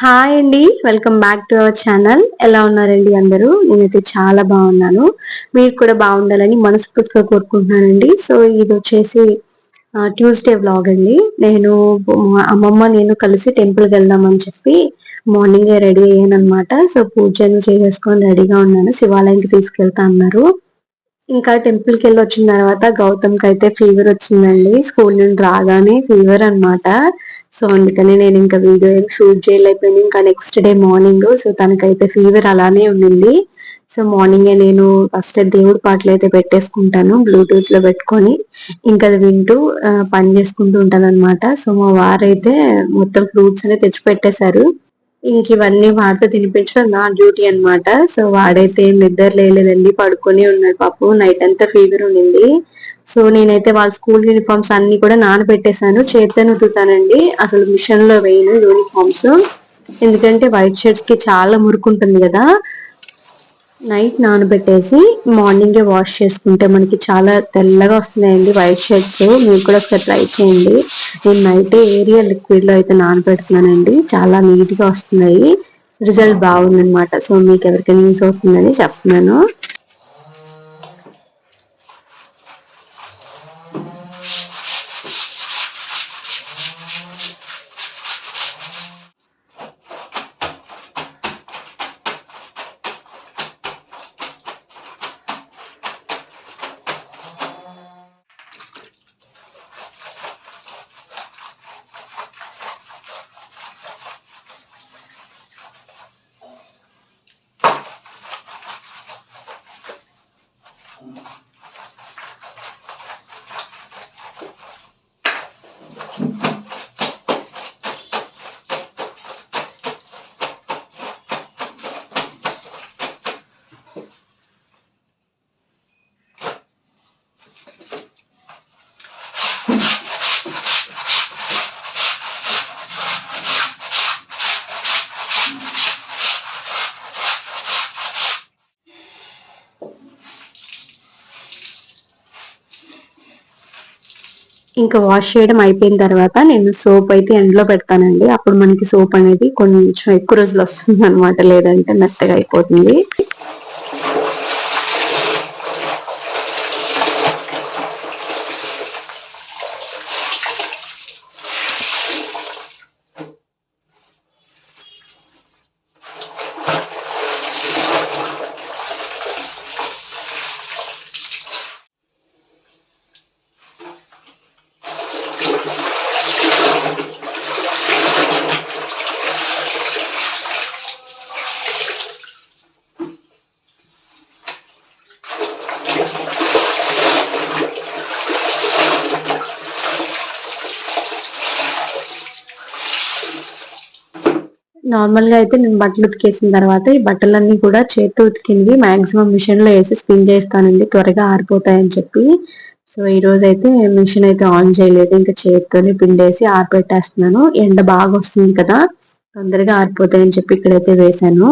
Hi అండి welcome back to our channel ఎలా ఉన్నారండి అందరూ? నేనైతే చాలా బాగున్నాను. మీరు కూడా బాగుండాలని మనస్ఫూర్తిగా కోరుకుంటున్నానండి. సో ఇది వచ్చేసి ట్యూస్డే వ్లాగ్ అండి. నేను అమ్మమ్మ నేను కలిసి టెంపుల్కి వెళ్దామని చెప్పి మార్నింగే రెడీ అయ్యాను అనమాట సో పూజ చేసేసుకొని రెడీగా ఉన్నాను. శివాలయంకి తీసుకెళ్తా అన్నారు. ఇంకా టెంపుల్కి వెళ్ళి వచ్చిన తర్వాత గౌతమ్కి అయితే ఫీవర్ వచ్చిందండి. స్కూల్ నుండి రాగానే ఫీవర్ అనమాట సో అందుకని నేను ఇంకా వీడియో ఏం షూట్ చేయలేకపోయింది. ఇంకా నెక్స్ట్ డే మార్నింగ్ సో తనకైతే ఫీవర్ అలానే ఉండింది. సో మార్నింగే నేను ఫస్ట్ దేవుడి పాటలు అయితే పెట్టేసుకుంటాను బ్లూటూత్లో పెట్టుకొని. ఇంకా అది వింటూ పని చేసుకుంటూ ఉంటాను అనమాట సో మా వారైతే మొత్తం ఫ్రూట్స్ అనేది తెచ్చి పెట్టేశారు ఇంక ఇవన్నీ వాడితో తినిపించడం నా డ్యూటీ అనమాట సో వాడైతే నిద్ర లేలేదండి పడుకొని ఉన్నాడు పాపం. నైట్ అంతా ఫీవర్ ఉండింది. సో నేనైతే వాళ్ళ స్కూల్ యూనిఫామ్స్ అన్ని కూడా నానబెట్టేశాను. చేత్తో ఉతుకుతానండి అసలు మిషన్లో వేయను యూనిఫామ్స్ ఎందుకంటే వైట్ షర్ట్స్కి చాలా మురుకుంటుంది కదా. నైట్ నానబెట్టేసి మార్నింగే వాష్ చేసుకుంటే మనకి చాలా తెల్లగా వస్తున్నాయండి వైట్ షర్ట్స్. మీరు కూడా ఒకసారి ట్రై చేయండి. నేను నైట్ ఏరియా లిక్విడ్లో అయితే నానబెడుతున్నానండి. చాలా నీట్గా వస్తున్నాయి. రిజల్ట్ బాగుందనమాట సో మీకు ఎవరికైనా యూస్ అవుతుందని చెప్తున్నాను. ఇంకా వాష్ చేయడం అయిపోయిన తర్వాత నేను సోప్ అయితే ఎండలో పెడతానండి. అప్పుడు మనకి సోప్ అనేది కొంచెం ఎక్కువ రోజులు వస్తుంది అనమాట లేదంటే మెత్తగా అయిపోతుంది. నార్మల్గా అయితే నేను బట్టలు ఉతికేసిన తర్వాత ఈ బట్టలన్నీ కూడా చేతితో ఉతికినవి. మాక్సిమం మిషన్లో వేసి స్పిన్ చేస్తానండి. త్వరగా ఆరిపోతాయని చెప్పి. సో ఈ రోజు అయితే మిషన్ అయితే ఆన్ చేయలేదు. ఇంకా చేతితోనే పిండేసి ఆరిపెట్టేస్తున్నాను. ఎండ బాగా వస్తుంది కదా. తొందరగా ఆరిపోతాయని చెప్పి ఇక్కడైతే వేసాను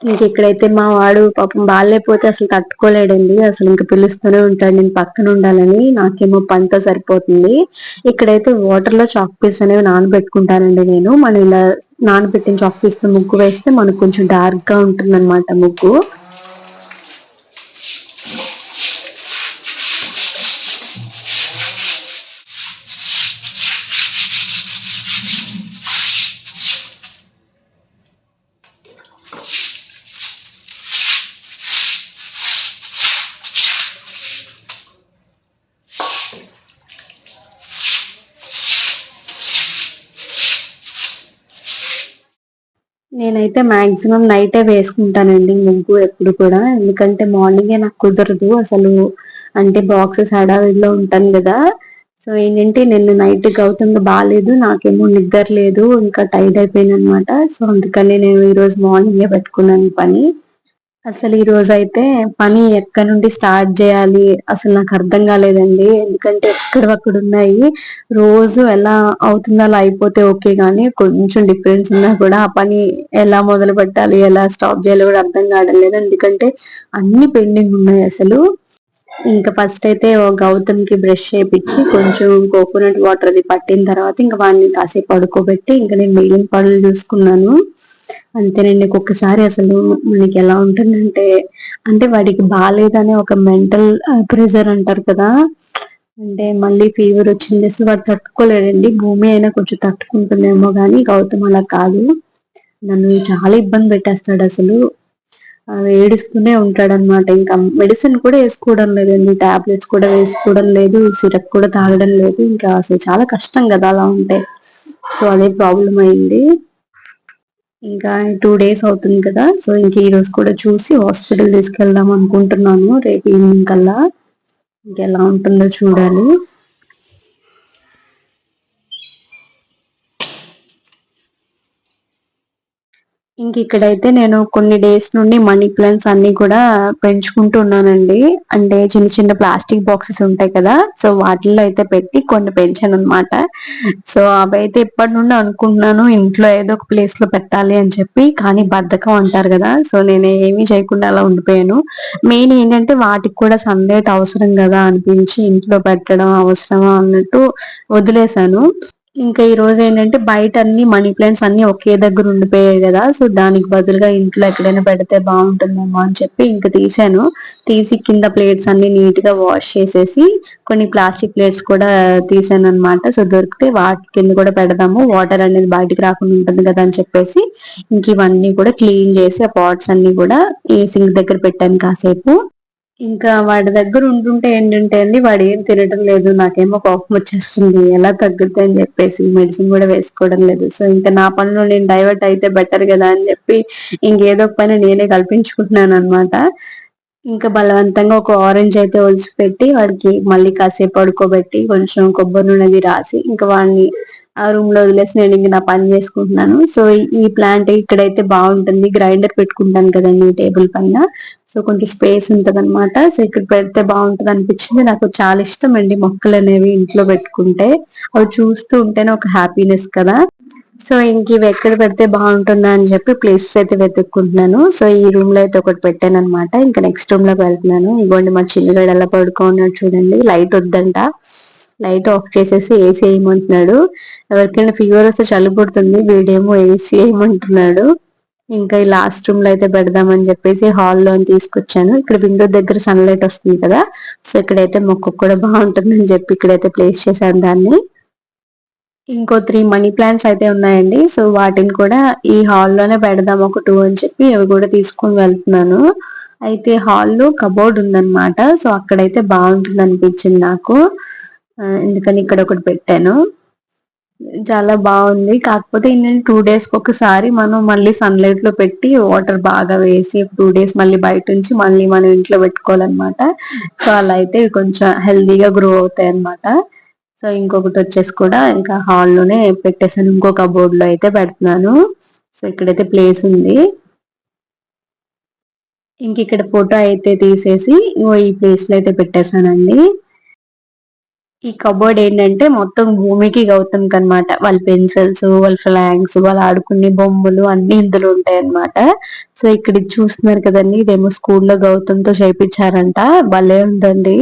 ఇంక ఇక్కడైతే మా వాడు పాపం బాగాలేకపోతే అసలు తట్టుకోలేడండి. అసలు ఇంకా పిలుస్తూనే ఉంటాడు. నేను పక్కన ఉండాలని. నాకేమో పనితో సరిపోతుంది. ఇక్కడైతే వాటర్లో చాక్ పీస్ అనేవి నానబెట్టుకుంటానండి నేను. మనం ఇలా నానబెట్టిన చాక్ పీస్తో ముగ్గు వేస్తే మనకు కొంచెం డార్క్గా ఉంటుంది ముగ్గు. నేనైతే మాక్సిమం నైటే వేసుకుంటానండి ముగ్గు ఎప్పుడు కూడా. ఎందుకంటే మార్నింగే నాకు కుదరదు అసలు. అంటే బాక్సెస్ హడావిడిలో ఉంటాను కదా. సో ఏంటంటే నిన్న నైట్ గౌతమ్ బాగాలేదు నాకేమో నిద్ర లేదు ఇంకా టైట్ అయిపోయింది అనమాట సో అందుకని నేను ఈరోజు మార్నింగే పెట్టుకున్నాను పని. అసలు ఈ రోజు అయితే పని ఎక్కడి నుండి స్టార్ట్ చేయాలి? అసలు నాకు అర్థం కాలేదండి. ఎందుకంటే ఎక్కడక్కడ ఉన్నాయి? రోజు ఎలా అవుతుందో అలా అయిపోతే ఓకే గానీ కొంచెం డిఫరెన్స్ ఉన్నా కూడా ఆ పని ఎలా మొదలు పెట్టాలి ఎలా స్టాప్ చేయాలి కూడా అర్థం కావడం లేదు. ఎందుకంటే అన్ని పెండింగ్ ఉన్నాయి అసలు. ఇంకా ఫస్ట్ అయితే గౌతమ్కి బ్రష్ చేపించి కొంచెం కోకోనట్ వాటర్ అది పట్టిన తర్వాత ఇంకా వాడిని కాసేపు పడుకోబెట్టి ఇంకా నేను మిగిలిన పనులు చూసుకున్నాను. అంతేనండి ఒక్కొక్కసారి అసలు మనకి ఎలా ఉంటుందంటే అంటే వాడికి బాగాలేదనే ఒక మెంటల్ ప్రెజర్ అంటారు కదా. అంటే మళ్ళీ ఫీవర్ వచ్చింది అసలు వాడు తట్టుకోలేడండి. భూమి అయినా కొంచెం తట్టుకుంటుందేమో కానీ గౌతమ్ అలా కాదు. నన్ను చాలా ఇబ్బంది పెట్టేస్తాడు అసలు. ఏడుస్తూనే ఉంటాడనమాట ఇంకా మెడిసిన్ కూడా వేసుకోవడం లేదండి టాబ్లెట్స్ కూడా వేసుకోవడం లేదు. సిరప్ కూడా తాగడం లేదు. ఇంకా అసలు చాలా కష్టం కదా అలా ఉంటే. సో అదే ప్రాబ్లం అయింది. ఇంకా టూ డేస్ అవుతుంది కదా. సో ఇంక ఈ రోజు కూడా చూసి హాస్పిటల్ తీసుకెళ్దాం అనుకుంటున్నాను. రేపు ఈవినింగ్ కల్లా. ఇంకెలా ఉంటుందో చూడాలి. ఇంక ఇక్కడైతే నేను కొన్ని డేస్ నుండి మనీ ప్లాంట్స్ అన్ని కూడా పెంచుకుంటూ ఉన్నానండి. అంటే చిన్న చిన్న ప్లాస్టిక్ బాక్సెస్ ఉంటాయి కదా సో వాటిల్లో అయితే పెట్టి కొన్ని పెంచాను అనమాట సో అవి అయితే ఇప్పటి నుండి అనుకుంటున్నాను ఇంట్లో ఏదో ఒక ప్లేస్లో పెట్టాలి అని చెప్పి కానీ బద్ధకం అంటారు కదా సో నేను ఏమీ చేయకుండా అలా ఉండిపోయాను. మెయిన్ ఏంటంటే వాటికి కూడా సన్లైట్ అవసరం కదా అనిపించి ఇంట్లో పెట్టడం అవసరమా అన్నట్టు వదిలేశాను. ఇంకా ఈ రోజు ఏంటంటే బయట అన్ని మనీ ప్లాంట్స్ అన్ని ఒకే దగ్గర ఉండిపోయాయి కదా. సో దానికి బదులుగా ఇంట్లో ఎక్కడైనా పెడితే బాగుంటుందేమో అని చెప్పి ఇంకా తీసాను తీసి కింద ప్లేట్స్ అన్ని నీట్గా వాష్ చేసేసి కొన్ని ప్లాస్టిక్ ప్లేట్స్ కూడా తీసాను అనమాట సో దొరికితే వాటి కింద కూడా పెడదాము. వాటర్ అనేది బయటికి రాకుండా ఉంటుంది కదా అని చెప్పేసి ఇంక ఇవన్నీ కూడా క్లీన్ చేసి ఆ పాట్స్ అన్ని కూడా ఈ సింక్ దగ్గర పెట్టాను కాసేపు. ఇంకా వాడి దగ్గర ఉంటుంటే ఏంటంటే అండి వాడు ఏం తినడం లేదు నాకేమో కోపం వచ్చేస్తుంది ఎలా తగ్గుద్ది అని చెప్పేసి మెడిసిన్ కూడా వేసుకోవడం లేదు. సో ఇంకా నా పనులు నేను డైవర్ట్ అయితే బెటర్ కదా అని చెప్పి ఇంకేదో ఒక పని నేనే కల్పించుకుంటున్నాను అనమాట ఇంకా బలవంతంగా ఒక ఆరెంజ్ అయితే ఒలిచిపెట్టి వాడికి మళ్ళీ కాసేపు పడుకోబెట్టి కొంచెం కొబ్బరి నూనెది రాసి ఇంకా వాడిని ఆ రూమ్లో వదిలేసి నేను ఇంక నా పని చేసుకుంటున్నాను. సో ఈ ప్లాంట్ ఇక్కడైతే బాగుంటుంది. గ్రైండర్ పెట్టుకుంటాను కదండి టేబుల్ పైన. సో కొంచెం స్పేస్ ఉంటది అనమాట సో ఇక్కడ పెడితే బాగుంటుంది అనిపించింది. నాకు చాలా ఇష్టం అండి మొక్కలు అనేవి ఇంట్లో పెట్టుకుంటే. అవి చూస్తూ ఉంటేనే ఒక హ్యాపీనెస్ కదా. సో ఇంక ఇవి ఎక్కడ పెడితే బాగుంటుందా అని చెప్పి ప్లేసెస్ అయితే వెతుక్కుంటున్నాను. సో ఈ రూమ్లో అయితే ఒకటి పెట్టాను అనమాట ఇంకా నెక్స్ట్ రూమ్లోకి వెళ్తున్నాను ఇగోండి మా చిన్నగాడు ఎలా పడుకోన్నాడు చూడండి. లైట్ వద్దంట. లైట్ ఆఫ్ చేసేసి ఏసీ వేయమంటున్నాడు. ఎవరికైనా ఫీవర్ వస్తే చలి పుడుతుంది వీడేమో ఏసీ వేయమంటున్నాడు. ఇంకా ఈ లాస్ట్ రూమ్లో అయితే పెడదామని చెప్పేసి హాల్లో తీసుకొచ్చాను. ఇక్కడ విండో దగ్గర సన్లైట్ వస్తుంది కదా సో ఇక్కడైతే మొక్క కూడా బాగుంటుందని చెప్పి ఇక్కడైతే ప్లేస్ చేశాను దాన్ని. ఇంకో త్రీ మనీ ప్లాంట్స్ అయితే ఉన్నాయండి. సో వాటిని కూడా ఈ హాల్లోనే పెడదాం ఒక టూ అని చెప్పి అవి కూడా తీసుకొని వెళ్తున్నాను. అయితే హాల్లో కబోర్డ్ ఉందన్నమాట. సో అక్కడైతే బాగుంటుంది అనిపించింది నాకు. ఎందుకని ఇక్కడ ఒకటి పెట్టాను. చాలా బాగుంది. కాకపోతే ఏంటంటే టూ డేస్కి ఒకసారి మనం మళ్ళీ సన్లైట్లో పెట్టి వాటర్ బాగా వేసి టూ డేస్ మళ్ళీ బయట నుంచి మళ్ళీ మనం ఇంట్లో పెట్టుకోవాలన్నమాట. సో అలా అయితే కొంచెం హెల్దీగా గ్రో అవుతాయి అన్నమాట. సో ఇంకొకటి వచ్చేసి కూడా ఇంకా హాల్లోనే పెట్టేసాను. ఇంకో కబోర్డ్లో అయితే పెడుతున్నాను. సో ఇక్కడైతే ప్లేస్ ఉంది. ఇంక ఇక్కడ ఫోటో అయితే తీసేసి ఈ ప్లేస్లో అయితే పెట్టేశానండి. ఈ కబోర్డ్ ఏంటంటే మొత్తం భూమికి గౌతమ్ అనమాట వాళ్ళ పెన్సిల్స్ వాళ్ళ ఫ్లాంక్స్ వాళ్ళు ఆడుకునే బొమ్మలు అన్ని ఇందులో ఉంటాయి అనమాట సో ఇక్కడ చూస్తున్నారు కదండి ఇదేమో స్కూల్లో గౌతమ్తో చేపించారంట. భలే ఉందండి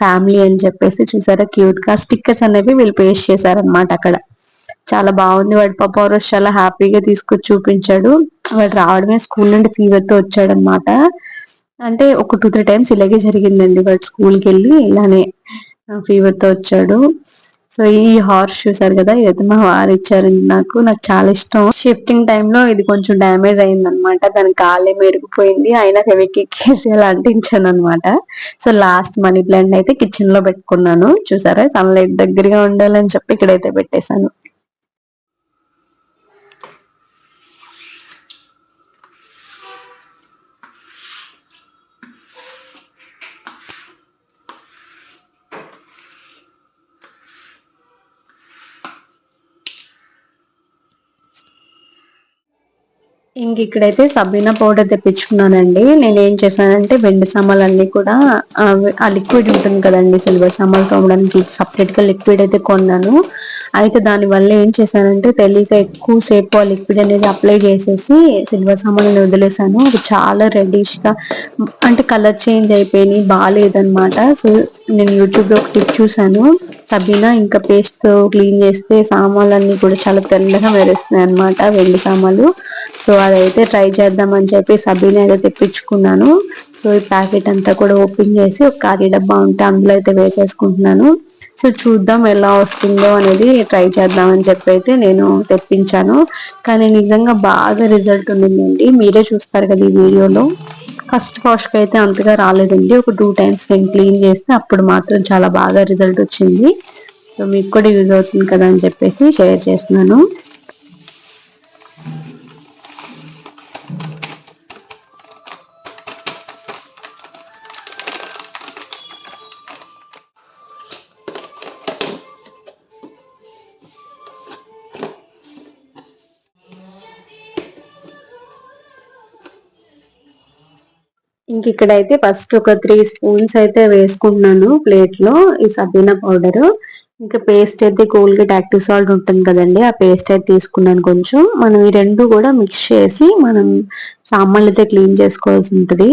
ఫ్యామిలీ అని చెప్పేసి చూసారా క్యూట్గా స్టిక్కర్స్ అనేవి వీళ్ళు పేస్ట్ చేశారనమాట అక్కడ. చాలా బాగుంది వాడు పాప రోజు చాలా హ్యాపీగా తీసుకొచ్చి చూపించాడు. వాడు రావడమే స్కూల్ నుండి ఫీవర్తో వచ్చాడనమాట అంటే ఒక టూ త్రీ టైమ్స్ ఇలాగే జరిగిందండి వాడు స్కూల్కి వెళ్ళి ఇలానే ఫీవర్తో వచ్చాడు. సో ఈ హార్స్ చూసారు కదా ఇదైతే మా వారు ఇచ్చారండి నాకు నాకు చాలా ఇష్టం. షిఫ్టింగ్ టైంలో ఇది కొంచెం డ్యామేజ్ అయింది అనమాట దాని కాలే మెరిగిపోయింది అయినా ఎక్కేసి అలా అంటించాను అనమాట సో లాస్ట్ మనీ ప్లాంట్ అయితే కిచెన్లో పెట్టుకున్నాను. చూసారా? సన్లైట్ దగ్గరగా ఉండాలని చెప్పి ఇక్కడైతే పెట్టేశాను. ఇంక ఇక్కడైతే సబీనా పౌడర్ తెప్పించుకున్నానండి. నేను ఏం చేశానంటే వెండి సామాన్లన్నీ కూడా ఆ లిక్విడ్ ఉంటుంది కదండి సిల్వర్ సామాన్లు తోమడానికి సపరేట్గా లిక్విడ్ అయితే కొన్నాను. అయితే దాని వల్ల ఏం చేశానంటే తెలియక ఎక్కువ సేపు ఆ లిక్విడ్ అనేది అప్లై చేసేసి సిల్వర్ సామాన్లను వదిలేసాను. అది చాలా రెడ్డిష్గా అంటే కలర్ చేంజ్ అయిపోయినాయి బాగాలేదనమాట సో నేను యూట్యూబ్లో ఒక టిప్ చూసాను సబీనా ఇంకా పేస్ట్తో క్లీన్ చేస్తే సామాన్లన్నీ కూడా చాలా తెల్లగా మెరుస్తున్నాయి అనమాట వెండి సామాన్లు. సో అదైతే ట్రై చేద్దామని చెప్పి సబీనా అయితే తెప్పించుకున్నాను. సో ఈ ప్యాకెట్ అంతా కూడా ఓపెన్ చేసి ఒక ఖాళీ డబ్బా ఉంటే అందులో అయితే వేసేసుకుంటున్నాను. సో చూద్దాం ఎలా వస్తుందో అనేది ట్రై చేద్దామని చెప్పి అయితే నేను తెప్పించాను. కానీ నిజంగా బాగా రిజల్ట్ ఉండిందండి మీరే చూస్తారు కదా ఈ వీడియోలో. ఫస్ట్ వాష్కి అయితే అంతగా రాలేదండి. ఒక టూ టైమ్స్ నేను క్లీన్ చేస్తే అప్పుడు మాత్రం చాలా బాగా రిజల్ట్ వచ్చింది. సో మీకు కూడా యూజ్ అవుతుంది కదా అని చెప్పేసి షేర్ చేస్తున్నాను. ఇంక ఇక్కడైతే ఫస్ట్ ఒక త్రీ స్పూన్స్ అయితే వేసుకుంటున్నాను ప్లేట్లో ఈ సబీనా పౌడర్ ఇంకా పేస్ట్ అయితే కోల్గేట్ యాక్టివ్ సాల్ట్ ఉంటుంది కదండి ఆ పేస్ట్ అయితే తీసుకున్నాను కొంచెం. మనం ఈ రెండు కూడా మిక్స్ చేసి మనం సామాన్లు అయితే క్లీన్ చేసుకోవాల్సి ఉంటుంది.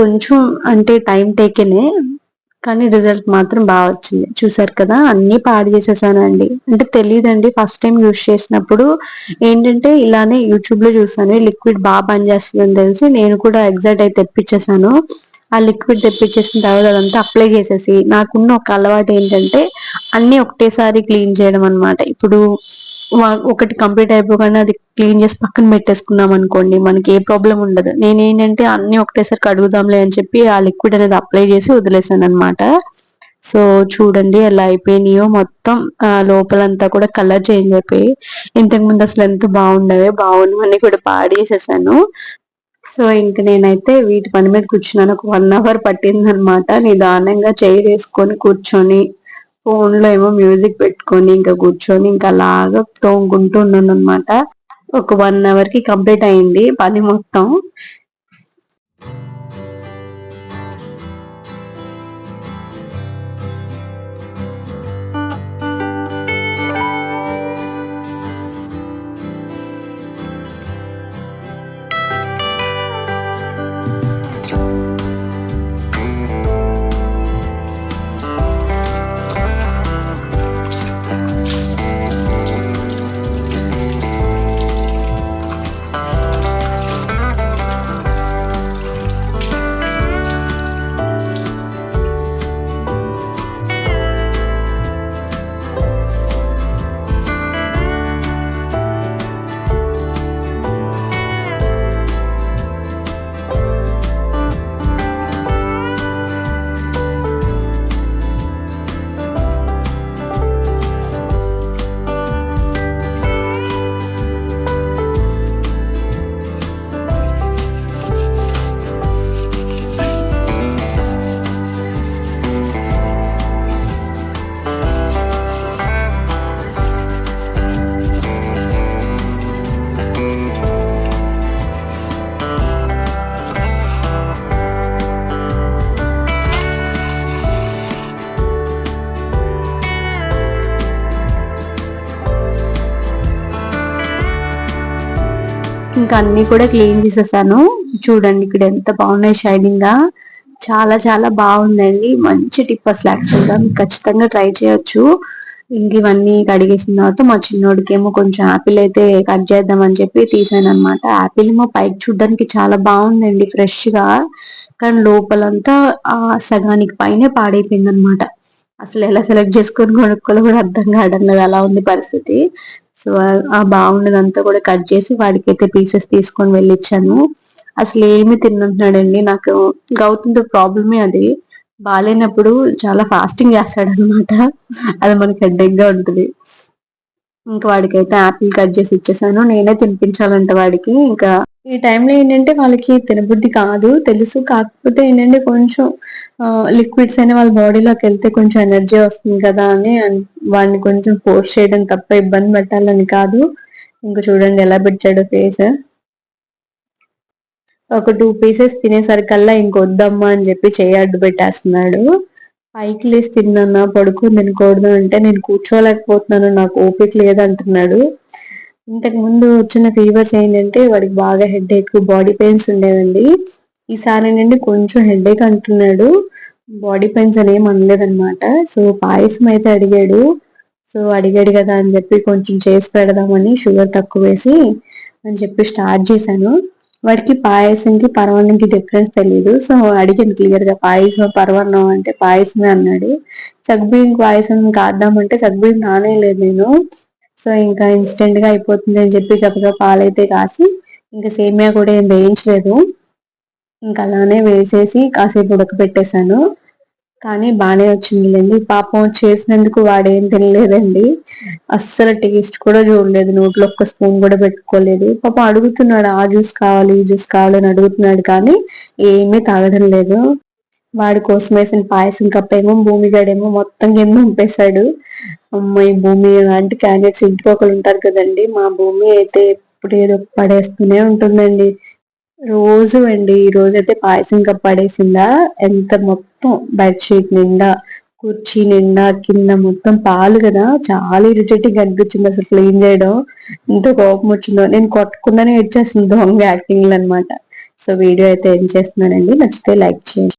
కొంచెం అంటే టైం టేకెనే కానీ రిజల్ట్ మాత్రం బాగా వచ్చింది. చూసారు కదా అన్ని పాడు చేసేసానండి. అంటే తెలియదండి ఫస్ట్ టైం యూజ్ చేసినప్పుడు ఏంటంటే ఇలానే యూట్యూబ్లో చూసాను లిక్విడ్ బాగా పనిచేస్తుందని తెలిసి నేను కూడా ఎగ్జాక్ట్ అయితే తెప్పించేసాను ఆ లిక్విడ్ తెప్పించేసిన తర్వాత అదంతా అప్లై చేసేసి నాకున్న ఒక అలవాటు ఏంటంటే అన్ని ఒకటేసారి క్లీన్ చేయడం అనమాట ఇప్పుడు ఒకటి కంప్లీట్ అయిపోగానే అది క్లీన్ చేసి పక్కన పెట్టేసుకున్నాం అనుకోండి మనకి ఏ ప్రాబ్లం ఉండదు. నేనేంటంటే అన్ని ఒకటేసారి కడుగుదాంలే అని చెప్పి ఆ లిక్విడ్ అనేది అప్లై చేసి వదిలేసాను అనమాట సో చూడండి ఎలా అయిపోయినాయో. మొత్తం లోపలంతా కూడా కలర్ చేంజ్ అయిపోయి ఇంతకు ముందు అసలు ఎంత బాగుండవే బాగుండవని కూడా పాడేసేసాను. సో ఇంక నేనైతే వీటి పని మీద కూర్చున్నాను. ఒక వన్ అవర్ పట్టింది అనమాట నిదానంగా చేయి వేసుకొని కూర్చొని ఫోన్లో ఏమో మ్యూజిక్ పెట్టుకొని ఇంకా కూర్చొని ఇంకా అలాగా తోముకుంటూ ఉన్నాను అనమాట ఒక వన్ అవర్కి కంప్లీట్ అయింది పని మొత్తం. ఇంకా అన్ని కూడా క్లీన్ చేసేసాను. చూడండి ఇక్కడ ఎంత బాగున్నాయి షైనింగ్. గా చాలా చాలా బాగుందండి. మంచి టిప్ అసలు యాక్చువల్గా. మీకు ఖచ్చితంగా ట్రై చేయొచ్చు. ఇంక ఇవన్నీ కడిగేసిన తర్వాత మా చిన్నోడికేమో కొంచెం ఆపిల్ అయితే కట్ చేద్దాం అని చెప్పి తీసాను అనమాట ఆపిల్ ఏమో పైకి చూడడానికి చాలా బాగుందండి ఫ్రెష్గా కానీ లోపలంతా ఆ సగానికి పైనే పాడైపోయింది అనమాట అసలు ఎలా సెలెక్ట్ చేసుకొని కొనుక్కోలో కూడా అర్థం కావడం లేదు. అలా ఉంది పరిస్థితి. సో ఆ బాగున్నదంతా కూడా కట్ చేసి వాడికి అయితే పీసెస్ తీసుకొని వెళ్ళిచ్చాను. అసలు ఏమి తిన్నంటున్నాడండి? నాకు గౌతంతో ప్రాబ్లమే అది. బాగాలేనప్పుడు చాలా ఫాస్టింగ్ చేస్తాడు అనమాట అది మనకి హెడ్డేక్గా ఉంటుంది. ఇంకా వాడికైతే ఆపిల్ యాపిల్ కట్ చేసి ఇచ్చేసాను. నేనే తినిపించాలంట వాడికి. ఇంకా ఈ టైంలో ఏంటంటే వాళ్ళకి తినబుద్ధి కాదు తెలుసు. కాకపోతే ఏంటంటే కొంచెం లిక్విడ్స్ అయినా వాళ్ళ బాడీలోకి వెళ్తే కొంచెం ఎనర్జీ వస్తుంది కదా అని వాడిని కొంచెం ఫోర్స్ చేయడం తప్ప ఇబ్బంది పెట్టాలని కాదు. ఇంకా చూడండి ఎలా పెట్టాడు ఫేస్ ఒక టూ పీసెస్ తినేసరికల్లా ఇంకొద్దమ్మా అని చెప్పి చేయి అడ్డు పెట్టేస్తున్నాడు. పైకి లేసి తిన్నా పడుకుని తినకూడదు అంటే నేను కూర్చోలేకపోతున్నాను నాకు ఓపిక లేదంటున్నాడు. ఇంతకు ముందు వచ్చిన ఫీవర్స్ ఏంటంటే వాడికి బాగా హెడేక్ బాడీ పెయిన్స్ ఉండేవండి. ఈసారి నుండి కొంచెం హెడేక్ అంటున్నాడు. బాడీ పెయిన్స్ అని ఏం అనలేదన్నమాట. సో పాయసం అయితే అడిగాడు. సో అడిగాడు కదా అని చెప్పి కొంచెం చేసి పెడదామని షుగర్ తక్కువ వేసి అని చెప్పి స్టార్ట్ చేశాను. వాడికి పాయసంకి పర్వణంకి డిఫరెన్స్ తెలియదు సో అడిగాను క్లియర్గా పాయసం పర్వణం అంటే పాయసమే అన్నాడు. సగ్బియ్యం పాయసం కాద్దామంటే సగ్బియ్యం నానేలేదు నేను. సో ఇంకా ఇన్స్టెంట్గా అయిపోతుంది అని చెప్పి గబగా పాలైతే కాసి ఇంకా సేమియా కూడా ఏం వేయించలేదు. ఇంకా అలానే వేసేసి కాసేపు ఉడకబెట్టేశాను. కానీ బాగానే వచ్చిందిలేండి. పాపం చేసినందుకు వాడేం తినలేదండి. అస్సలు టేస్ట్ కూడా చూడలేదు. నోట్లో ఒక్క స్పూన్ కూడా పెట్టుకోలేదు. పాపం అడుగుతున్నాడు ఆ జ్యూస్ కావాలి ఈ జ్యూస్ కావాలని అడుగుతున్నాడు కానీ ఏమీ తాగడం లేదు. వాడి కోసం వేసిన పాయసం కప్పేమో భూమిగాడేమో మొత్తం కింద ఉంపేశాడు. అమ్మాయి భూమి అలాంటి క్యాండిడేట్స్ ఇంటికి ఒకరు ఉంటారు కదండి. మా భూమి అయితే ఎప్పుడు ఏదో పడేస్తూనే ఉంటుందండి. రోజు అండి. ఈ రోజు అయితే పాయసం కప్పడేసిందా ఎంత మొత్తం బెడ్షీట్ నిండా కుర్చీ నిండా కింద మొత్తం పాలు కదా? చాలా ఇరిటేటింగ్ అనిపించింది అసలు క్లీన్ చేయడం. ఎంత కోపం వచ్చిందో. నేను కొట్టకుండానే ఇచ్చేస్తుంది దొంగ యాక్టింగ్ అనమాట సో వీడియో అయితే ఏం చేస్తున్నానండి. నచ్చితే లైక్ చేయండి.